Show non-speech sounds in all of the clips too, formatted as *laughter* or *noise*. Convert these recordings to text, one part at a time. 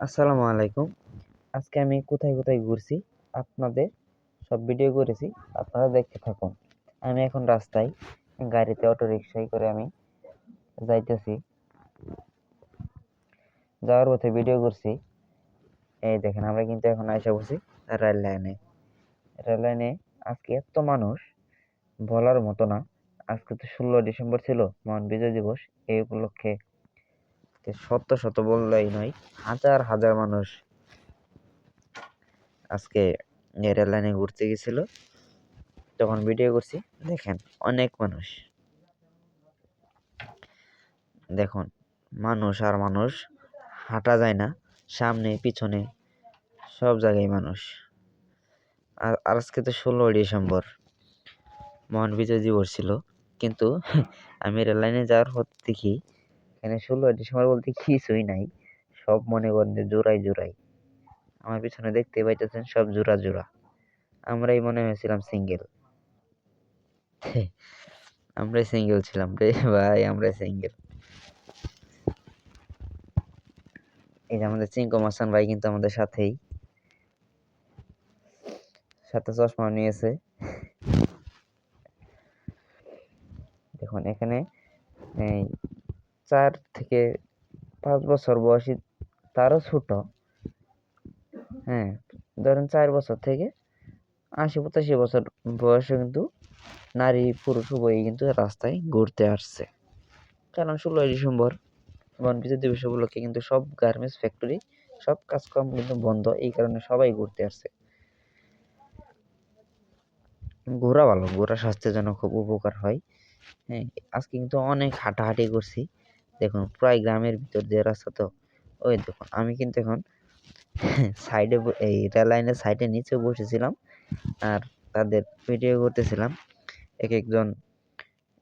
আসসালামু আলাইকুম। আজকে আমি কোথায় কোথায় ঘুরছি, আপনাদের সব ভিডিও করেছি, আপনারা দেখতে থাকুন। আমি এখন রাস্তায় গাড়িতে অটো রিক্সায় করে আমি যাইতেছি। যাওয়ার পথে ভিডিও করছি। এই দেখেন, আমরা কিন্তু এখন আইসা বসি রেল লাইনে রেল লাইনে আজকে এত মানুষ, বলার মতো না। আজকে তো ষোলো ডিসেম্বর ছিল, মহান বিজয় দিবস, এই উপলক্ষে শত শত বললেই নয়, হাজার হাজার মানুষ আজকে রেল লাইনে ঘুরতে গেছিল। তখন ভিডিও করছি, দেখেন অনেক মানুষ। দেখুন, মানুষ আর মানুষ, হাঁটা যায় না, সামনে, পিছনে, সব জায়গায় মানুষ। আর আজকে তো ষোলোই ডিসেম্বর, মহান বিজয় দিবস ছিল। কিন্তু আমি রেল লাইনে যাওয়ার পর দেখি এখানে ষোলোই ডিসেম্বর বলতে কিছুই নাই। সব মনে করেন যে জোড়াই জোড়াই। আমার পিছনে দেখতে পাইতেছেন সব জোড়া জোড়া। আমরাই মনে হয়েছিলাম সিঙ্গেল আমরাই সিঙ্গেল ছিলাম রে ভাই আমরা সিঙ্গেল এই যে আমাদের চিঙ্কু মাসান ভাই কিন্তু আমাদের সাথেই। সাথে চশমা নিয়েছে। দেখুন এখানে এই চার থেকে পাঁচ বছর বয়সী তারও ছোট। হ্যাঁ ধরেন চার বছর থেকে আশি পঁচাশি বছর বয়সে কিন্তু নারী পুরুষ উভয়ই কিন্তু রাস্তায় ঘুরতে আসছে। কারণ ষোলোই ডিসেম্বর বন বিজয় দিবস উপলক্ষে কিন্তু সব গার্মেন্টস ফ্যাক্টরি, সব কাজকর্ম কিন্তু বন্ধ, এই কারণে সবাই ঘুরতে আসছে। ঘোরা ভালো, ঘোরা স্বাস্থ্যের জন্য খুব উপকার হয়। হ্যাঁ আজকে কিন্তু অনেক হাঁটাহাঁটি করছি। দেখুন প্রায় গ্রামের ভিতর দিয়ে রাস্তা তো। ওই দেখুন, আমি কিন্তু এখন *laughs* সাইডে এই রেল লাইনের সাইডে নিচে বসেছিলাম আর তাদের ভিডিও করতেছিলাম। এক একজন,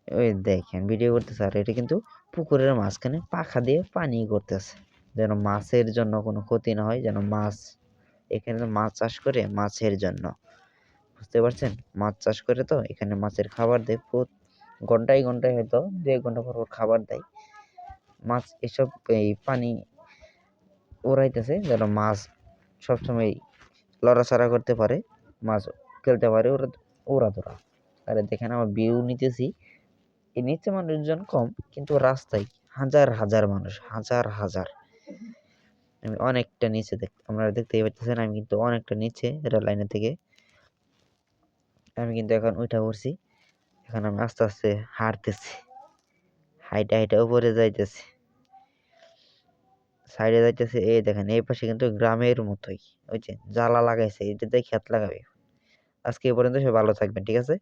ওই দেখেন ভিডিও করতেছে আর এটা কিন্তু পুকুরের মাঝখানে পাখা দিয়ে পানি করতেছে। যেন মাছের জন্য কোনো ক্ষতি না হয়, যেন মাছ, এখানে তো মাছ চাষ করে মাছের জন্য। বুঝতে পারছেন? মাছ চাষ করে তো এখানে মাছের খাবার দেয় ঘন্টায় ঘন্টায় হয়তো দু এক ঘণ্টা পর পর খাবার দেয়। মাছ এসব, এই পানি ওড়াইতেছে যেন মাছ সবসময় লড়াচড়া করতে পারে, মাছ খেলতে পারে ওরা ওরা ধরা আরে দেখেন আমার ভিউ নিতেছি, এই নিচে মানুষজন কম, কিন্তু রাস্তায় হাজার হাজার মানুষ, হাজার হাজার। আমি অনেকটা নিচে দেখ, আপনারা দেখতেই পাচ্ছেন আমি কিন্তু অনেকটা নিচে রেল লাইনের থেকে আমি কিন্তু এখন উঠা পড়ছি, এখন আমি আস্তে আস্তে হাঁটতেছি, হাইটে হাইটে উপরে যাইতেছি। সাইডে যাইতেছে, এই দেখেন, এই পাশে কিন্তু গ্রামের মতোই। ওই যে, জ্বালা লাগাইছে এটা দিয়ে খেত লাগাবে। আজকে এই পর্যন্ত সে ভালো থাকবেন, ঠিক আছে?